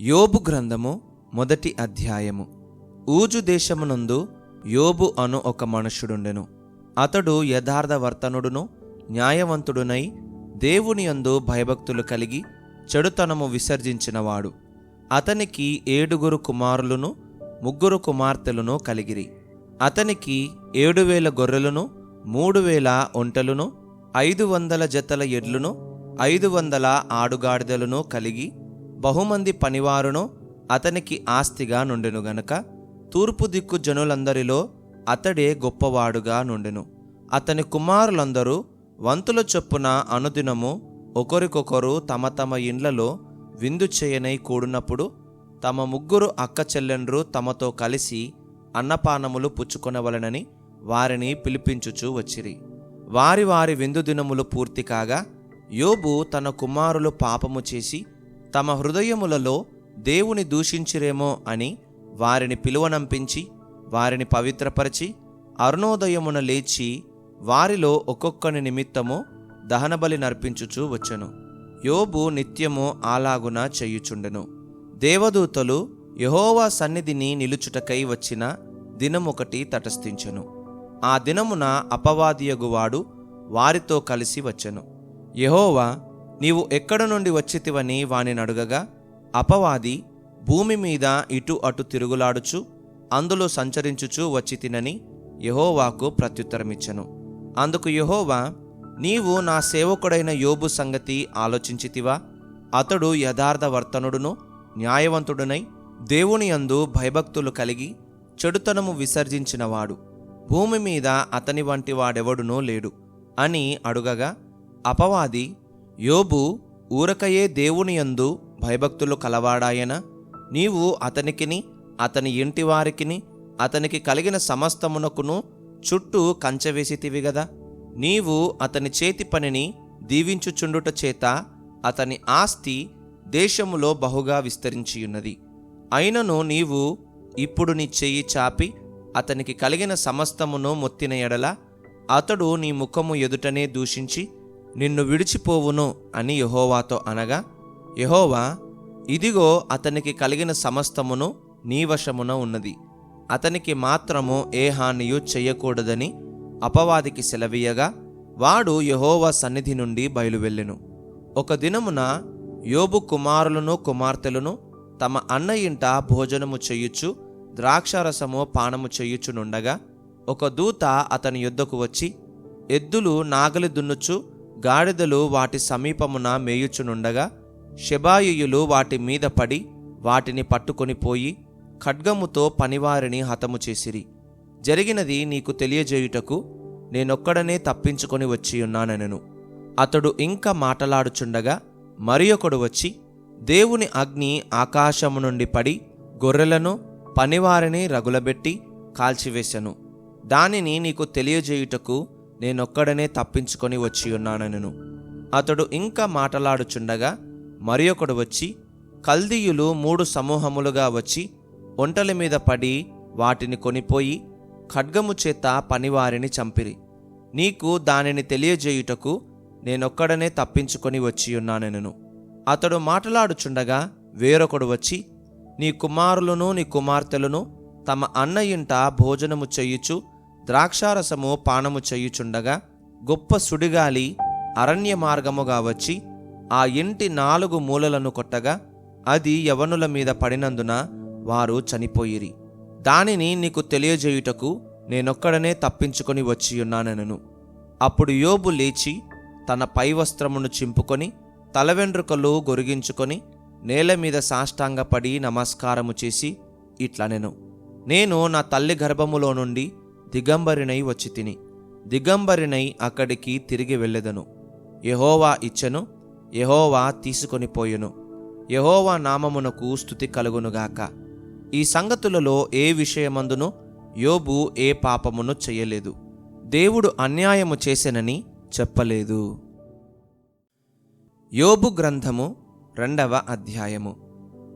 యోబు గ్రంథము మొదటి అధ్యాయము. ఊజు దేశమునందు యోబు అను ఒక మనుష్యుడుండెను. అతడు యథార్థవర్తనుడును న్యాయవంతుడునై దేవుని యందు భయభక్తులు కలిగి చెడుతనము విసర్జించినవాడు. అతనికి ఏడుగురు కుమారులను ముగ్గురు కుమార్తెలను కలిగిరి. అతనికి ఏడు వేల గొర్రెలను మూడు వేల ఒంటెలను ఐదు వందల జతల ఎడ్లును ఐదు వందల ఆడుగాడిదలను కలిగి బహుమంది పనివారును అతనికి ఆస్తిగా నుండెను గనక తూర్పు దిక్కు జనులందరిలో అతడే గొప్పవాడుగా నుండెను. అతని కుమారులందరూ వంతుల చొప్పున అనుదినము ఒకరికొకరు తమ తమ ఇండ్లలో విందు చేయనై కూడినప్పుడు తమ ముగ్గురు అక్క చెల్లెండ్రు తమతో కలిసి అన్నపానములు పుచ్చుకొనవలనని వారిని పిలిపించుచు వచ్చిరి. వారి వారి విందు దినములు పూర్తి కాగా యోబు తన కుమారులు పాపము చేసి తమ హృదయములలో దేవుని దూషించిరేమో అని వారిని పిలువనంపించి వారిని పవిత్రపరిచి అరుణోదయమున లేచి వారిలో ఒక్కొక్కని నిమిత్తము దహనబలి నర్పించుచూ వచ్చెను. యోబు నిత్యము అలాగున చేయుచుండెను. దేవదూతలు యహోవా సన్నిధిని నిలుచుటకై వచ్చిన దినమొకటి తటస్థించెను. ఆ దినమున అపవాదియగువాడు వారితో కలిసి వచ్చెను. యహోవా నీవు ఎక్కడ నుండి వచ్చితివని వానిని అడుగగా అపవాది భూమి మీద ఇటు అటు తిరుగులాడుచు అందులో సంచరించుచూ వచ్చి తినని యహోవాకు ప్రత్యుత్తరమిచ్చను. అందుకు యహోవా నీవు నా సేవకుడైన యోబు సంగతి ఆలోచించితివా? అతడు యథార్థవర్తనుడును న్యాయవంతుడునై దేవుని యందు భయభక్తులు కలిగి చెడుతనము విసర్జించినవాడు. భూమి మీద అతని వంటి వాడెవడునూ లేడు అని అడుగగా అపవాది యోబు ఊరకయే దేవుని యందు భయభక్తులు కలవాడాయన? నీవు అతనికిని అతని ఇంటి వారికిని అతనికి కలిగిన సమస్తమునకును చుట్టూ కంచవేసితివి గదా? నీవు అతని చేతి పనిని దీవించుచుండుట చేత అతని ఆస్తి దేశములో బహుగా విస్తరించియున్నది. అయినను నీవు ఇప్పుడు నీ చెయ్యి చాపి అతనికి కలిగిన సమస్తమును మొత్తిన ఎడల అతడు నీ ముఖము ఎదుటనే దూషించి నిన్ను విడిచిపోవును అని యహోవాతో అనగా యహోవా ఇదిగో అతనికి కలిగిన సమస్తమును నీ వశమున ఉన్నది. అతనికి మాత్రము ఏ హానియు చెయ్యకూడదని అపవాదికి సెలవీయగా వాడు యహోవా సన్నిధి నుండి బయలువెళ్ళెను. ఒక దినమున యోబు కుమారులను కుమార్తెలను తమ అన్న ఇంట భోజనము చెయ్యుచు ద్రాక్షారసము పానము చెయ్యుచునుండగా ఒక దూత అతని యుద్ధకు వచ్చి ఎద్దులు నాగలి దున్నుచు గాడిదలు వాటి సమీపమున మేయుచునుండగా శబాయుయులు వాటి మీద పడి వాటిని పట్టుకొని పోయి ఖడ్గముతో పనివారిని హతము చేసిరి. జరిగినది నీకు తెలియజేయుటకు నేనొక్కడనే తప్పించుకొని వచ్చియున్నానెనను. అతడు ఇంకా మాటలాడుచుండగా మరి ఒకడు వచ్చి దేవుని అగ్ని ఆకాశము నుండి పడి గొర్రెలను పనివారిని రగులబెట్టి కాల్చివేశను. దానిని నీకు తెలియజేయుటకు నేనొక్కడనే తప్పించుకొని వచ్చి ఉన్నానెను అతడు ఇంకా మాటలాడుచుండగా మరి ఒకడు వచ్చి కల్దీయులు మూడు సమూహములుగా వచ్చి ఒంటల మీద పడి వాటిని కొనిపోయి ఖడ్గము చేత పనివారిని చంపిరి. నీకు దానిని తెలియజేయుటకు నేనొక్కడనే తప్పించుకొని వచ్చి ఉన్నానెను అతడు మాట్లాడుచుండగా వేరొకడు వచ్చి నీ కుమారులను నీ కుమార్తెలను తమ అన్న ఇంట భోజనము చేయుచు ద్రాక్షారసము పానము చేయుచుండగా గొప్ప సుడిగాలి అరణ్య మార్గముగా వచ్చి ఆ ఇంటి నాలుగు మూలలను కొట్టగా అది యవనుల మీద పడినందున వారు చనిపోయిరి. దానిని నీకు తెలియజేయుటకు నేనొక్కడనే తప్పించుకొని వచ్చి అప్పుడు యోబు లేచి తన పై వస్త్రమును చింపుకొని తలవెండ్రుకలు గొరిగించుకొని నేల మీద సాష్టాంగపడి నమస్కారము చేసి ఇట్లనెను. నేను నా తల్లి గర్భములో నుండి దిగంబరినై వచ్చి తిని. దిగంబరినై అక్కడికి తిరిగి వెళ్ళెదను. యహోవా ఇచ్చెను యహోవా తీసుకొని పోయెను. యహోవా నామమునకు స్థుతి కలుగునుగాక ఈ సంగతులలో ఏ విషయమందును యోబు ఏ పాపమును చెయ్యలేదు దేవుడు అన్యాయము చేసెనని చెప్పలేదు. యోబు గ్రంథము రెండవ అధ్యాయము.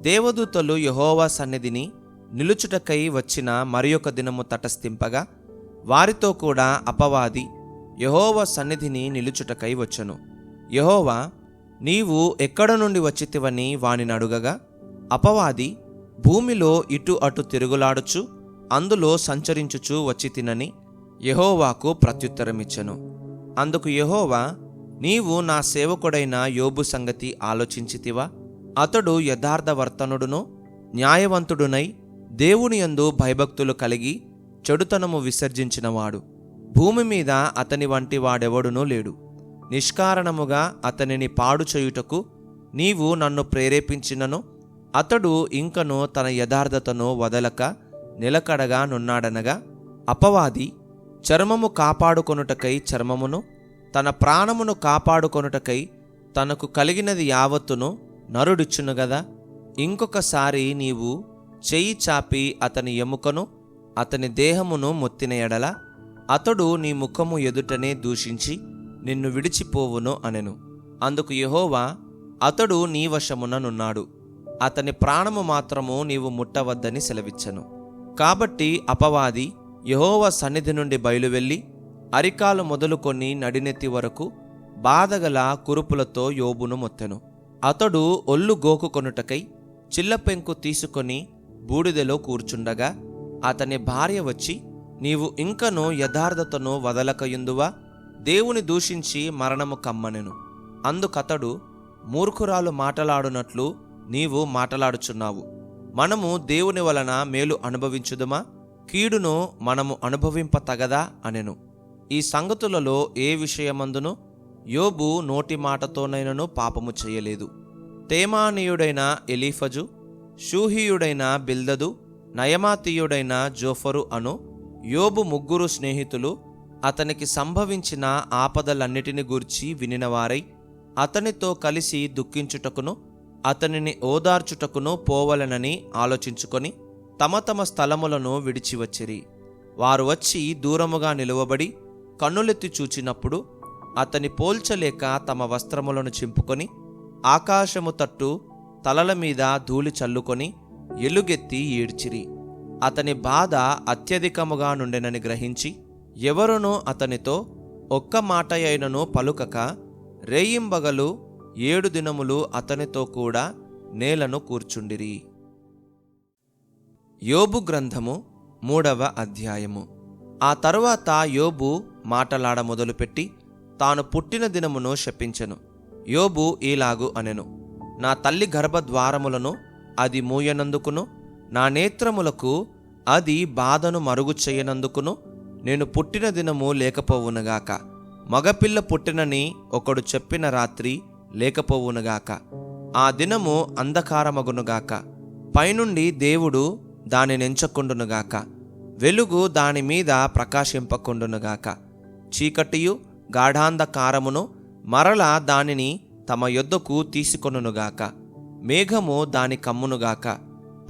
దేవదూతలు యహోవా సన్నిధిని నిలుచుటకై వచ్చిన మరియొక దినము తటస్థింపగా వారితో కూడా అపవాది యహోవ సన్నిధిని నిలుచుటకై వచ్చను. యహోవా నీవు ఎక్కడ నుండి వచ్చితివని వానిని అడుగగా అపవాది భూమిలో ఇటు అటు తిరుగులాడుచు అందులో సంచరించుచు వచ్చి తినని యెహోవాకు అందుకు యహోవా నీవు నా సేవకుడైన యోబు సంగతి ఆలోచించితివా? అతడు యథార్థవర్తనుడును న్యాయవంతుడునై దేవుని యందు భయభక్తులు కలిగి చెడుతనము విసర్జించినవాడు. భూమి మీద అతని వంటి వాడెవడునూ లేడు. నిష్కారణముగా అతనిని పాడు చేయుటకు నీవు నన్ను ప్రేరేపించినను. అతడు ఇంకను తన యథార్థతను వదలక నిలకడగా నున్నాడనగా అపవాది చర్మము కాపాడుకొనుటకై చర్మమును తన ప్రాణమును కాపాడుకొనుటకై తనకు కలిగినది యావత్తును నరుడిచ్చును గదా. ఇంకొకసారి నీవు చెయ్యి చాపి అతని ఎముకను అతని దేహమును మొత్తిన ఎడల అతడు నీ ముఖము ఎదుటనే దూషించి నిన్ను విడిచిపోవును అనెను. అందుకు యహోవా అతడు నీ వశముననున్నాడు అతని ప్రాణము మాత్రము నీవు ముట్టవద్దని సెలవిచ్చను. కాబట్టి అపవాది యహోవ సన్నిధి నుండి బయలువెళ్ళి అరికాలు మొదలుకొని నడినెత్తి వరకు బాధగల కురుపులతో యోబును మొత్తెను. అతడు ఒళ్ళు గోకుకొనుటకై చిల్లపెంకు తీసుకొని బూడిదెలో కూర్చుండగా అతని భార్య వచ్చి నీవు ఇంకను యథార్థతను వదలకయుందువా? దేవుని దూషించి మరణము కమ్మనెను. అందుకతడు మూర్ఖురాలు మాటలాడునట్లు నీవు మాటలాడుచున్నావు. మనము దేవుని వలన మేలు అనుభవించుదుమా? కీడును మనము అనుభవింప తగదా అనెను. ఈ సంగతులలో ఏ విషయమందును? యోబు నోటి మాటతోనైనను పాపము చేయలేదు. తేమానీయుడైన ఎలీఫజు షూహీయుడైన బిల్దదు నయమాతీయుడైన జోఫరు అను యోబు ముగ్గురు స్నేహితులు అతనికి సంభవించిన ఆపదలన్నిటిని గూర్చి వినినవారై అతనితో కలిసి దుఃఖించుటకును అతనిని ఓదార్చుటకును పోవలనని ఆలోచించుకొని తమ తమ స్థలములను విడిచి వచ్చిరి వారు వచ్చి దూరముగా నిలువబడి కన్నులెత్తి చూచినప్పుడు అతని పోల్చలేక తమ వస్త్రములను చింపుకొని ఆకాశము తట్టు తలల మీద ధూళి చల్లుకొని ఎలుగెత్తి ఏడ్చిరి. అతని బాధ అత్యధికముగా నుండెనని గ్రహించి ఎవరునూ అతనితో ఒక్క మాట అయినను పలుకక రేయింబగలు ఏడు దినములు అతనితో కూడా నేలను కూర్చుండిరి. యోబు గ్రంథము మూడవ అధ్యాయము. ఆ తరువాత యోబు మాటలాడ మొదలుపెట్టి తాను పుట్టిన దినమును శపించెను. యోబు ఈలాగు అనెను నా తల్లి గర్భద్వారములను అది మూయనందుకును. నా నేత్రములకు అది బాధను మరుగు చేయనందుకును. నేను పుట్టిన దినము లేకపోవునుగాక. మగపిల్ల పుట్టినని ఒకడు చెప్పిన రాత్రి లేకపోవునుగాక. ఆ దినము అంధకారమగునుగాక. పైనుండి దేవుడు దానినెంచకుండునుగాక వెలుగు దాని మీద ప్రకాశింపకుండునుగాక. చీకటియు గాఢాంధకారమును మరల దానిని తమ యొద్దకు తీసుకొనుగాక మేఘము దాని కమ్మునుగాక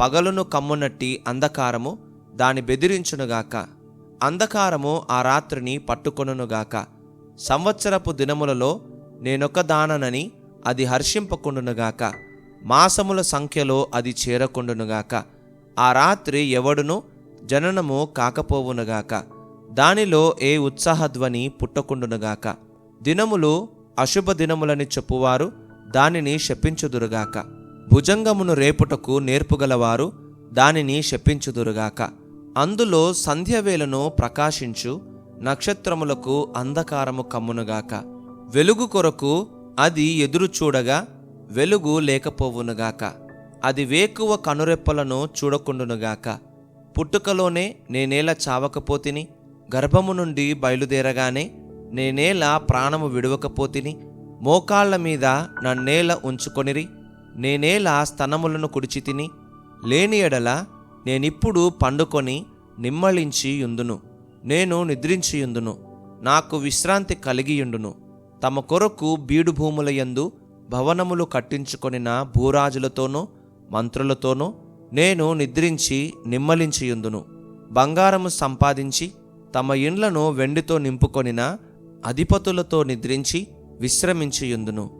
పగలును కమ్మునట్టి అంధకారము దాని బెదిరించునుగాక అంధకారము ఆ రాత్రిని పట్టుకొనుగాక సంవత్సరపు దినములలో నేనొక దాననని అది హర్షింపకుండునుగాక మాసముల సంఖ్యలో అది చేరకుండునుగాక ఆ రాత్రి ఎవడును జననము కాకపోవునుగాక దానిలో ఏ ఉత్సాహధ్వని పుట్టకుండునుగాక దినములు అశుభ దినములని చెప్పువారు దానిని శపించుదురుగాక భుజంగమును రేపుటకు నేర్పుగలవారు దానిని శపించుదురుగాక. అందులో సంధ్యవేళను ప్రకాశించు నక్షత్రములకు అంధకారము కమ్మునుగాక. వెలుగు కొరకు అది ఎదురు చూడగా వెలుగు లేకపోవునుగాక. అది వేకువ కనురెప్పలను చూడకుండునుగాక. పుట్టుకలోనే నేనేల చావకపోతిని గర్భము నుండి బయలుదేరగానే నేనేల ప్రాణము విడవకపోతిని మోకాళ్ళ మీద నన్నేల ఉంచుకొనిరి నేనేలా స్తనములను కుడిచి తిని లేని ఎడల నేనిప్పుడు పండుకొని నిమ్మళించి యుందును. నేను నిద్రించియుందును నాకు విశ్రాంతి కలిగియుండును తమ కొరకు బీడు యందు భవనములు కట్టించుకొనిన భూరాజులతోనూ మంత్రులతోనూ నేను నిద్రించి నిమ్మలించియుందును బంగారము సంపాదించి తమ ఇండ్లను వెండితో నింపుకొనిన అధిపతులతో నిద్రించి విశ్రమించియుందును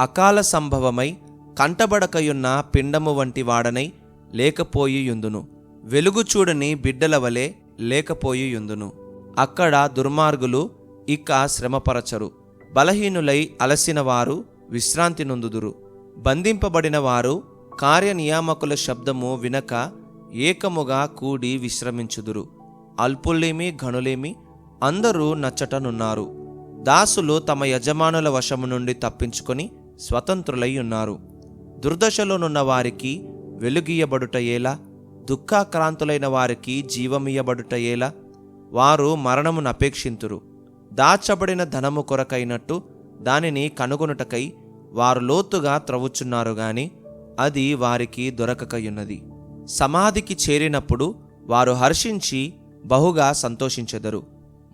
అకాల సంభవమై కంటబడకయున్న పిండము వంటి వాడనై లేకపోయియుందును. వెలుగు చూడని బిడ్డల వలె లేకపోయియుందును. అక్కడ దుర్మార్గులు ఇక శ్రమపరచరు. బలహీనులై అలసిన వారు విశ్రాంతి నొందుదురు. బంధింపబడిన వారు కార్యనియామకుల శబ్దము వినక ఏకముగా కూడి విశ్రమించుదురు. అల్పులేమి ఘనులేమి అందరూ నచ్చటనున్నారు. దాసులు తమ యజమానుల వశము నుండి తప్పించుకొని స్వతంత్రులై ఉన్నారు. దుర్దశలోనున్న వారికి వెలుగియబడుట దుఃఖాక్రాంతులైన వారికి జీవమియ్యబడుట వారు మరణమును అపేక్షింతురు. దాచబడిన ధనము కొరకైనట్టు దానిని కనుగొనుటకై వారు లోతుగా త్రవ్వుచున్నారు గాని అది వారికి దొరకకయున్నది. సమాధికి చేరినప్పుడు వారు హర్షించి బహుగా సంతోషించెదరు.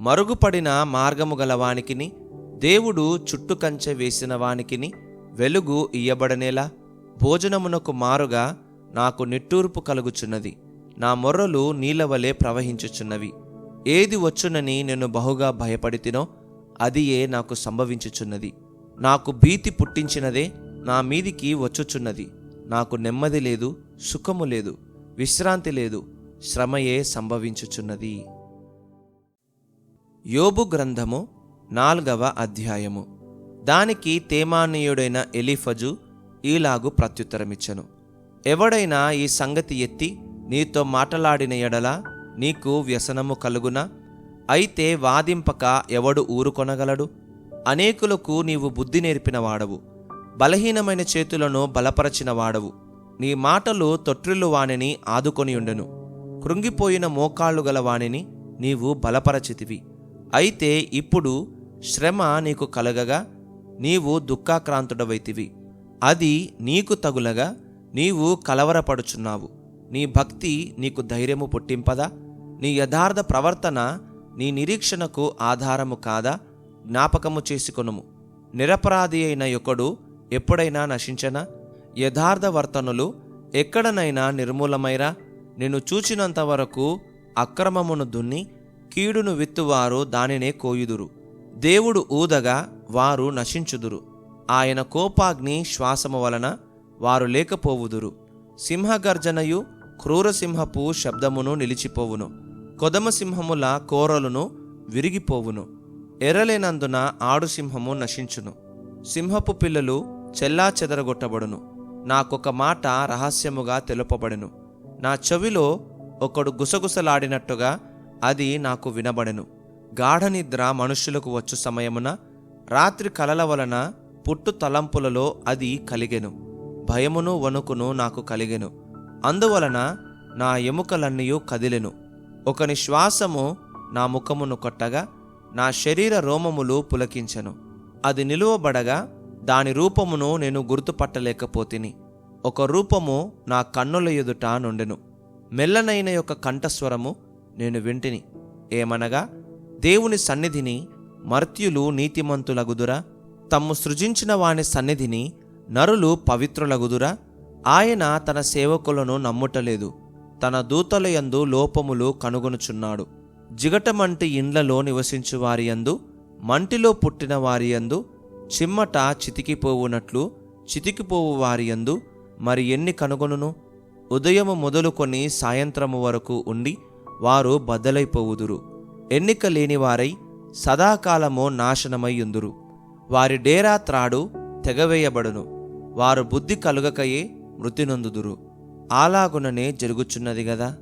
మరుగుపడిన మార్గము గల వానికిని దేవుడు చుట్టు కంచె వేసిన వానికిని వెలుగు ఇయ్యబడనేలా భోజనమునకు మారుగా నాకు నిట్టూర్పు కలుగుచున్నది. నా మొర్రలు నీలవలే ప్రవహించుచున్నవి. ఏది వచ్చునని నేను బహుగా భయపడితినో అదియే నాకు సంభవించుచున్నది. నాకు భీతి పుట్టించినదే నా మీదికి వచ్చుచున్నది. నాకు నెమ్మది లేదు సుఖము లేదు విశ్రాంతి లేదు శ్రమయే సంభవించుచున్నది. యోబు గ్రంథము నాల్గవ అధ్యాయము. దానికి తేమానీయుడైన ఎలిఫజు ఈలాగు ప్రత్యుత్తరమిచ్చను. ఎవడైనా ఈ సంగతి ఎత్తి నీతో మాటలాడిన ఎడల నీకు వ్యసనము కలుగునా? అయితే వాదింపక ఎవడు ఊరుకొనగలడు అనేకులకు నీవు బుద్ధి నేర్పిన వాడవు. బలహీనమైన చేతులను బలపరచిన వాడవు. నీ మాటలు తొట్రిల్లు వానిని ఆదుకొనియుండెను. కృంగిపోయిన మోకాళ్ళు గల వానిని నీవు బలపరచితివి. అయితే ఇప్పుడు శ్రమ నీకు కలగగా నీవు దుఃఖాక్రాంతుడవైతివి. అది నీకు తగులగా నీవు కలవరపడుచున్నావు. నీ భక్తి నీకు ధైర్యము పుట్టింపదా? నీ యథార్థ ప్రవర్తన నీ నిరీక్షణకు ఆధారము కాదా? జ్ఞాపకము చేసుకొనుము. నిరపరాధి అయిన యొక్కడు ఎప్పుడైనా నశించనా? యథార్థ వర్తనులు ఎక్కడనైనా నిర్మూలమైరా? నిన్ను చూచినంత వరకు అక్రమమును దున్ని కీడును విత్తువారు దానినే కోయుదురు. దేవుడు ఊదగా వారు నశించుదురు. ఆయన కోపాగ్ని శ్వాసము వలన వారు లేకపోవుదురు. సింహగర్జనయు క్రూరసింహపు శబ్దమును నిలిచిపోవును. కొదమ సింహముల కోరలును విరిగిపోవును. ఎర్రలేనందున ఆడుసింహము నశించును. సింహపు పిల్లలు చెల్లా చెదరగొట్టబడును. నాకొక మాట రహస్యముగా తెలుపబడెను. నా చెవిలో ఒకడు గుసగుసలాడినట్టుగా అది నాకు వినబడెను. గాఢనిద్ర మనుష్యులకు వచ్చు సమయమున రాత్రి కలల వలన పుట్టు తలంపులలో అది కలిగెను. భయమును వణుకును నాకు కలిగెను. అందువలన నా ఎముకలన్నీయూ కదిలెను. ఒకని శ్వాసము నా ముఖమును కొట్టగా నా శరీర రోమములు పులకించెను. అది నిలువబడగా దాని రూపమును నేను గుర్తుపట్టలేకపోతిని. ఒక రూపము నా కన్నుల ఎదుట నుండెను. మెల్లనైన యొక్క కంఠస్వరము నేను వింటిని. ఏమనగా దేవుని సన్నిధిని మర్త్యులు నీతిమంతులగుదురా తమ్ము సృజించిన వాని సన్నిధిని నరులు పవిత్రులగుదురా. ఆయన తన సేవకులను నమ్ముటలేదు. తన దూతల యందు లోపములు కనుగొనుచున్నాడు. జిగటమంటి ఇండ్లలో నివసించు వారి యందు మంటిలో పుట్టిన వారి యందు చిమ్మట చితికిపోవునట్లు చితికిపోవు వారి యందు మరి ఎన్ని కనుగొనును? ఉదయము మొదలుకొని సాయంత్రము వరకు ఉండి వారు బద్దలైపోవుదురు. ఎన్నిక లేని వారై సదాకాలము ఉందురు. వారి డేరా త్రాడు తెగవేయబడును. వారు బుద్ధి కలుగకయే మృతి నొందుదురు. అలాగుననే జరుగుచున్నది గదా.